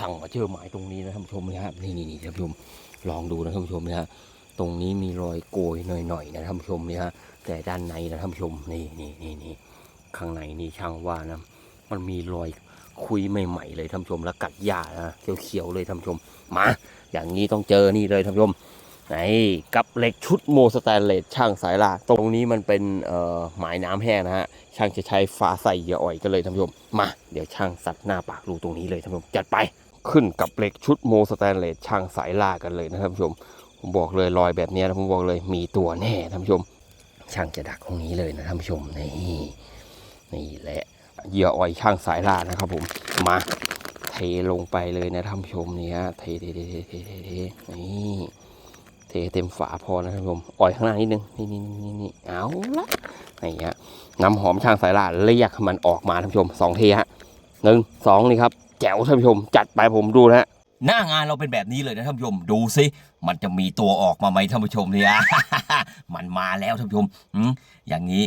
ช่างมาเจอหมายตรงนี้นะท่านผู้ชมนะฮะนี่นี่นี่ท่านผู้ชมลองดูนะท่านผู้ชมนะฮะตรงนี้มีรอยโกยหน่อยๆนะท่านผู้ชมนี่ยฮะแต่ด้านในนะท่านผู้ชมนี่นี่นี่นี่ข้างในนี่ช่างว่านะมันมีรอยคุยใหม่ๆเลยท่านผู้ชมแล้วกัดหญ้านะเขียวๆเลยท่านผู้ชมมาอย่างนี้ต้องเจอนี่เลยท่านผู้ชมไหนกับเหล็กชุดโมสแตนเลสช่างสายลาตรงนี้มันเป็นเอ่อหมายน้ำแห้งนะฮะช่างจะใช้ฟ้าใส่เหยื่ออ่อยกันเลยท่านผู้ชมมาเดี๋ยวช่างสัตว์หน้าปากรูตรงนี้เลยท่านผู้ชมจัดไป ขึ้นกับเหล็กชุดโมสแตนเลสช่างสายลากันเลยนะท่านผู้ชม ผมบอกเลยรอยแบบนี้นะผมบอกเลยมีตัวแน่ท่านผู้ชม ช่างจะดักตรงนี้เลยนะท่านผู้ชมนี่นี่แหละเหยื่ออ่อยช่างสายลานะครับ ผมมาเทลงไปเลยนะท่านผู้ชมนี่ฮะเทเทเทเทเทเทเทนี่เทเต็มฝาพอนะท่านผู้ชมอ่อยข้างหน้านิดนึงนี่นี่นี่นี่เอาละอย่างเงี้ยน้ำหอมช่างสายลาเรียกมันออกมาท่านผู้ชมสองเทฮะหนึ่งสองนี่ครับ แจ๋วท่านผู้ชม จัดไปผมดูนะฮะหน้างานเราเป็นแบบนี้เลยนะท่านผู้ชมดูสิมันจะมีตัวออกมาไหมท่านผู้ชมเนี่ย มันมาแล้วท่านผู้ชมอืมอย่างนี้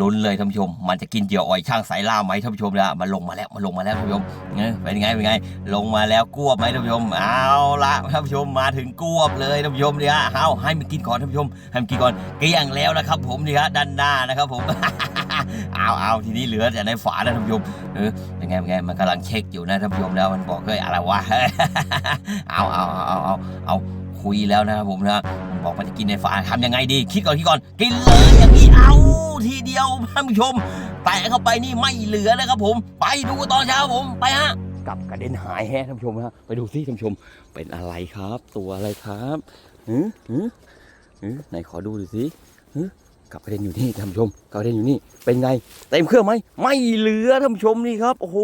ลุ้นเลยท่านผู้ชม มันจะกินเหยื่ออ่อยช่างสายล่าไหมท่านผู้ชมเนี่ยมันลงมาแล้วมันลงมาแล้วท่านผู้ชมเออเป็นไงเป็นไง ลงมาแล้วกวบไหมท่านผู้ชมเอาละท่านผู้ชมมาถึงกวบเลยท่านผู้ชมเนี่ยเอาให้มันกินก่อนท่านผู้ชมให้มันกินก่อนเกลี้ยงแล้วนะครับ ผมนี่ฮะด้านหน้านะครับผม เอาเอาทีนี้เหลือแต่ในฝาแล้วท่านผู้ชมเออเป็นไงเป็นไงมันกำลังเช็คอยู่นะท่านผู้ชมแล้วมันบอกเฮ้ยอะไรวะเอาเอาเอาเอาเอาคุยแล้วนะครับผมนะมันบอกมันจะกินในฝาทำยังไงดี คิดก่อนคิดก่อนกินเลยอย่างนี้เอาทีเดียวท่านผู้ชมแตะเข้าไปนี่ไม่เหลือนะครับผม ไปดูตอนเช้าผมไปฮะกลับกระเด็นหายแฮะท่านผู้ชมฮะไปดูซิท่านผู้ชมเป็นอะไรครับ ตัวอะไรครับหือหือหือไหนขอดูหน่อยสิหือ กับกระเด็นอยู่นี่ท่านผู้ชมกับกระเด็นอยู่นี่เป็นไงเต็มเครื่องไหมไม่เหลือท่านผู้ชมนี่ครับโอ้โห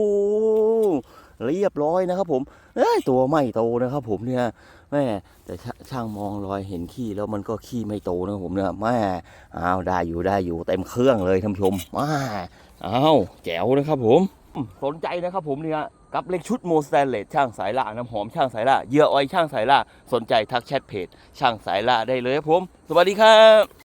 เรียบร้อยนะครับ ผมเอ้ยตัวไม่โตนะครับ ผมเนี่ยแม่แต่ช่างมองรอยเห็นขี้แล้วมันก็ขี้ไม่โตนะผมเนี่ยแม่อ้าวได้อยู่ได้อยู่เต็มเครื่องเลยท่านผู้ชมแม่อ้าวแจ๋วนะครับ ผมสนใจนะครับ ผมเนี่ยกับเล็กชุดโมสแตนเลสช่างสายล่าน้ำหอมช่างสายล่าเยื่ออ้อยช่างสายล่าสนใจทักแชทเพจช่างสายล่าได้เลยครับผม สวัสดีครับ